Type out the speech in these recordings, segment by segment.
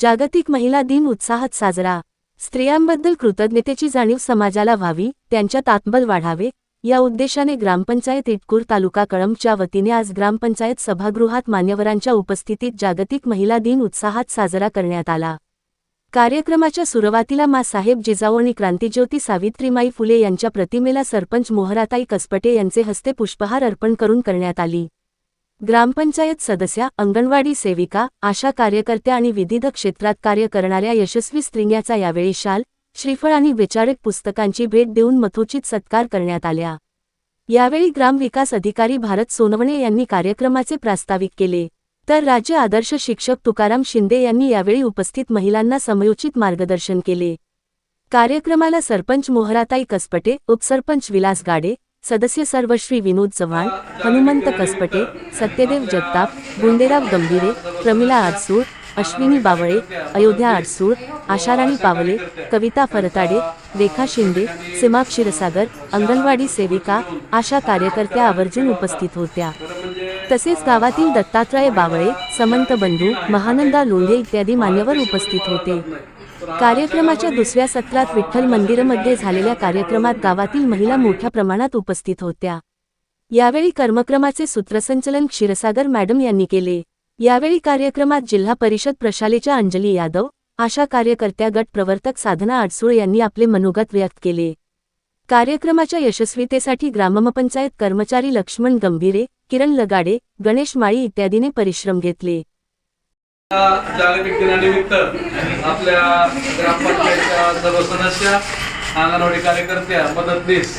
जागतिक महिला दिन उत्साहात साजरा. स्त्रियांबद्दल कृतज्ञतेची जाणीव समाजाला व्हावी त्यांच्यात आत्मबल वाढावे या उद्देशाने ग्रामपंचायत इटकूर तालुका कळंबच्या वतीने आज ग्रामपंचायत सभागृहात मान्यवरांच्या उपस्थितीत जागतिक महिला दिन उत्साहात साजरा करण्यात आला. कार्यक्रमाच्या सुरुवातीला मासाहेब जिजाऊ आणि क्रांतिज्योती सावित्रीमाई फुले यांच्या प्रतिमेला सरपंच मोहराताई कसपटे यांचे हस्ते पुष्पहार अर्पण करून करण्यात आली. ग्रामपंचायत सदस्या अंगणवाडी सेविका आशा कार्यकर्त्या आणि विविध क्षेत्रात कार्य करणाऱ्या यशस्वी स्त्रियाचा यावेळी शाल श्रीफळ आणि विचारक पुस्तकांची भेट देऊन मथोचित सत्कार करण्यात आल्या यावेळी ग्रामविकास अधिकारी भारत सोनवणे यांनी कार्यक्रमाचे प्रास्ताविक केले. तर राज्य आदर्श शिक्षक तुकाराम शिंदे यांनी यावेळी उपस्थित महिलांना समयोचित मार्गदर्शन केले. कार्यक्रमाला सरपंच मोहराताई कसपटे उपसरपंच विलास गाडे सदस्य सर्वश्री विनोद चव्हाण हनुमंत कसपटे सत्यदेव जगताप गुंडेराव गंभीरे प्रमिला आडसूळ अश्विनी बावळे अयोध्या आडसूळ आशाराणी पावले कविता फरताडे रेखा शिंदे सीमा क्षीरसागर अंगणवाडी सेविका आशा कार्यकर्त्या आवर्जून उपस्थित होत्या. तसेच गावातील दत्तात्रय बावळे समंत बंधू महानंदा लोंढे इत्यादी मान्यवर उपस्थित होते. कार्यक्रमाच्या दुसऱ्या सत्रात विठ्ठल मंदिरमध्ये झालेल्या कार्यक्रमात गावातील महिला मोठ्या प्रमाणात उपस्थित होत्या. यावेळी कर्मक्रमाचे सूत्रसंचलन क्षीरसागर मॅडम यांनी केले. यावेळी कार्यक्रमात जिल्हा परिषद प्रशालेच्या अंजली यादव आशा कार्यकर्त्या गट प्रवर्तक साधना आडसूळ यांनी आपले मनोगत व्यक्त केले. कार्यक्रमाच्या यशस्वीतेसाठी ग्रामपंचायत कर्मचारी लक्ष्मण गंभीरे किरण लगाडे गणेश माळी इत्यादीने परिश्रम घेतले. जागतिक दिनानिमित्त आपल्या ग्रामपंचायतच्या सर्व सदस्य अंगणवाडी कार्यकर्त्या मदतनीस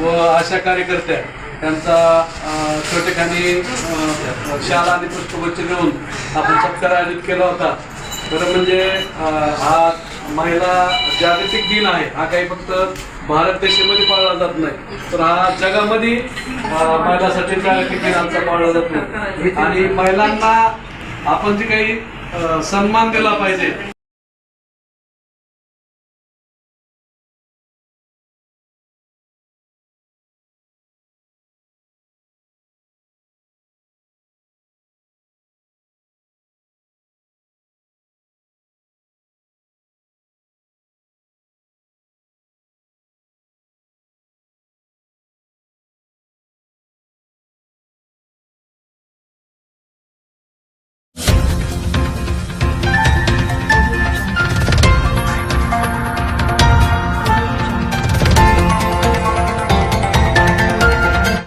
व आशा कार्यकर्त्या त्यांचा अं, छोटेखानी अं, शाला आणि पुष्पगुच्छ देऊन आपण सत्कार आयोजित केला होता. खरं म्हणजे हा महिला जागतिक दिन आहे. हा काही फक्त भारत देशामध्ये पाळला जात नाही. तर हा जगामध्ये महिलांसाठी महिलासाठी जागतिक आमचा पाळला जात नाही. आणि महिलांना आपण जे काही सन्मान दिला पाहिजे